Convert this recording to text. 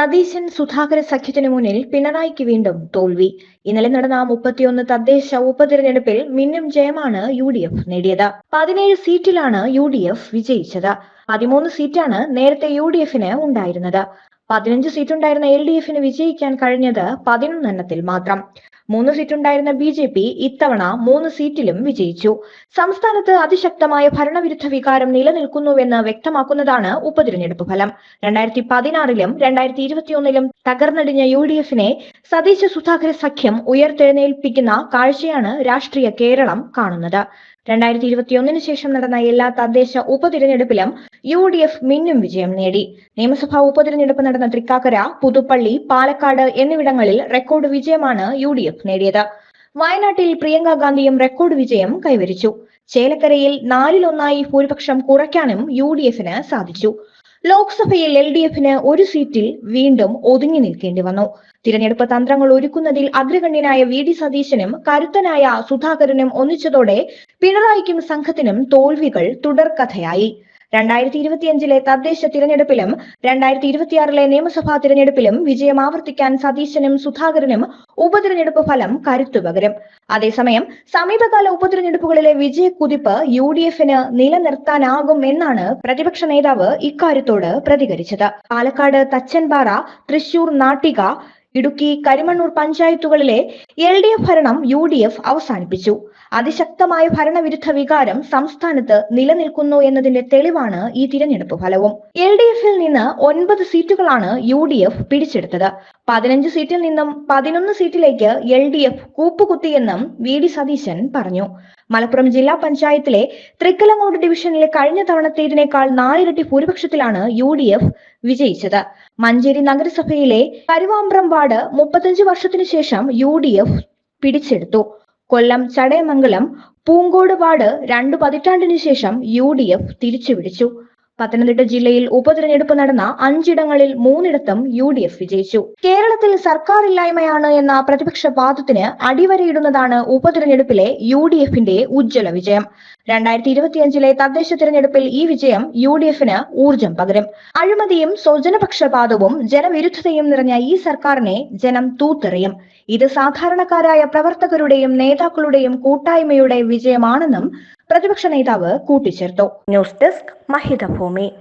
സതീശൻ സുധാകര സഖ്യത്തിനു മുന്നിൽ പിണറായിക്ക് വീണ്ടും തോൽവി. ഇന്നലെ നടന്ന മുപ്പത്തിയൊന്ന് തദ്ദേശ ഉപതിരഞ്ഞെടുപ്പിൽ മിന്നും ജയമാണ് യു ഡി എഫ് നേടിയത്. പതിനേഴ് സീറ്റിലാണ് യു ഡി എഫ് വിജയിച്ചത്. പതിമൂന്ന് സീറ്റാണ് നേരത്തെ യു ഡി എഫിന് ഉണ്ടായിരുന്നത്. പതിനഞ്ച് സീറ്റുണ്ടായിരുന്ന എൽ ഡി എഫിന് വിജയിക്കാൻ കഴിഞ്ഞത് പതിനൊന്നെണ്ണത്തിൽ മാത്രം. മൂന്ന് സീറ്റുണ്ടായിരുന്ന ബി ജെ പി ഇത്തവണ മൂന്ന് സീറ്റിലും വിജയിച്ചു. സംസ്ഥാനത്ത് അതിശക്തമായ ഭരണവിരുദ്ധ വികാരം നിലനിൽക്കുന്നുവെന്ന് വ്യക്തമാക്കുന്നതാണ് ഉപതിരഞ്ഞെടുപ്പ് ഫലം. രണ്ടായിരത്തി പതിനാറിലും രണ്ടായിരത്തി ഇരുപത്തിയൊന്നിലും തകർന്നടിഞ്ഞ യു ഡി എഫിനെ സതീശ സുധാകര സഖ്യം ഉയർത്തെഴുന്നേൽപ്പിക്കുന്ന കാഴ്ചയാണ് രാഷ്ട്രീയ കേരളം കാണുന്നത്. രണ്ടായിരത്തി ഇരുപത്തിയൊന്നിന് ശേഷം നടന്ന എല്ലാ തദ്ദേശ ഉപതിരഞ്ഞെടുപ്പിലും യു ഡി എഫ് മിന്നും വിജയം നേടി. നിയമസഭാ ഉപതിരഞ്ഞെടുപ്പ് നടന്ന തൃക്കാക്കര പുതുപ്പള്ളി പാലക്കാട് എന്നിവിടങ്ങളിൽ റെക്കോർഡ് വിജയമാണ് യു ഡി എഫ് നേടിയത്. വയനാട്ടിൽ പ്രിയങ്ക ഗാന്ധിയും റെക്കോർഡ് വിജയം കൈവരിച്ചു. ചേലക്കരയിൽ നാലിലൊന്നായി ഭൂരിപക്ഷം കുറയ്ക്കാനും യു ഡി എഫിന് സാധിച്ചു. ലോക്സഭയിൽ എൽ ഡി എഫിന് ഒരു സീറ്റിൽ വീണ്ടും ഒതുങ്ങി നിൽക്കേണ്ടി വന്നു. തിരഞ്ഞെടുപ്പ് തന്ത്രങ്ങൾ ഒരുക്കുന്നതിൽ അഗ്രഗണ്യനായ വി ഡി സതീശനും കരുത്തനായ സുധാകരനും ഒന്നിച്ചതോടെ പിണറായിക്കും സംഘത്തിനും തോൽവികൾ തുടർക്കഥയായി. രണ്ടായിരത്തി ഇരുപത്തിയഞ്ചിലെ തദ്ദേശ തിരഞ്ഞെടുപ്പിലും രണ്ടായിരത്തി ഇരുപത്തിയാറിലെ നിയമസഭാ തിരഞ്ഞെടുപ്പിലും വിജയം ആവർത്തിക്കാൻ സതീശനും സുധാകരനും ഉപതിരഞ്ഞെടുപ്പ് ഫലം കരുത്തുപകരും അതേസമയം സമീപകാല ഉപതിരഞ്ഞെടുപ്പുകളിലെ വിജയക്കുതിപ്പ് യു ഡി എഫിന് നിലനിർത്താനാകും എന്നാണ് പ്രതിപക്ഷ നേതാവ് ഇക്കാര്യത്തോട് പ്രതികരിച്ചത്. പാലക്കാട് തച്ചൻപാറ തൃശൂർ നാട്ടിക ഇടുക്കി കരിമണ്ണൂർ പഞ്ചായത്തുകളിലെ എൽ ഡി എഫ് ഭരണം യു ഡി എഫ് അവസാനിപ്പിച്ചു. അതിശക്തമായ ഭരണവിരുദ്ധ വികാരം സംസ്ഥാനത്ത് നിലനിൽക്കുന്നു എന്നതിന്റെ തെളിവാണ് ഈ തിരഞ്ഞെടുപ്പ് ഫലവും. എൽ ഡി എഫിൽ നിന്ന് ഒൻപത് സീറ്റുകളാണ് യു ഡി എഫ് പിടിച്ചെടുത്തത്. പതിനഞ്ച് സീറ്റിൽ നിന്നും പതിനൊന്ന് സീറ്റിലേക്ക് എൽ ഡി എഫ് കൂപ്പുകുത്തിയെന്നും വി ഡി സതീശൻ പറഞ്ഞു. മലപ്പുറം ജില്ലാ പഞ്ചായത്തിലെ തൃക്കലങ്ങോട് ഡിവിഷനിലെ കഴിഞ്ഞ തവണത്തേതിനേക്കാൾ നാലിരട്ടി ഭൂരിപക്ഷത്തിലാണ് യു ഡി എഫ് വിജയിച്ചത്. മഞ്ചേരി നഗരസഭയിലെ കരുവാമ്പ്രം വാർഡ് മുപ്പത്തഞ്ച് വർഷത്തിനു ശേഷം യു ഡി എഫ് പിടിച്ചെടുത്തു. കൊല്ലം ചടയമംഗലം പൂങ്കോട് വാർഡ് രണ്ടു പതിറ്റാണ്ടിനു ശേഷം യു ഡി എഫ് തിരിച്ചുപിടിച്ചു. പത്തനംതിട്ട ജില്ലയിൽ ഉപതിരഞ്ഞെടുപ്പ് നടന്ന അഞ്ചിടങ്ങളിൽ മൂന്നിടത്തും യു ഡി എഫ് വിജയിച്ചു. കേരളത്തിൽ സർക്കാരില്ലായ്മയാണ് എന്ന പ്രതിപക്ഷ വാദത്തിന് അടിവരയിടുന്നതാണ് ഉപതിരഞ്ഞെടുപ്പിലെ യു ഡി എഫിന്റെ ഉജ്ജ്വല വിജയം. രണ്ടായിരത്തി ഇരുപത്തിയഞ്ചിലെ തദ്ദേശ തിരഞ്ഞെടുപ്പിൽ ഈ വിജയം യു ഡി എഫിന് ഊർജം പകരും. അഴിമതിയും സ്വജനപക്ഷപാതവും ജനവിരുദ്ധതയും നിറഞ്ഞ ഈ സർക്കാരിനെ ജനം തൂത്തെറിയും. ഇത് സാധാരണക്കാരായ പ്രവർത്തകരുടെയും നേതാക്കളുടെയും കൂട്ടായ്മയുടെ വിജയമാണെന്നും പ്രതിപക്ഷ നേതാവ് കൂട്ടിച്ചേർത്തു. News desk Mahithabhoomi.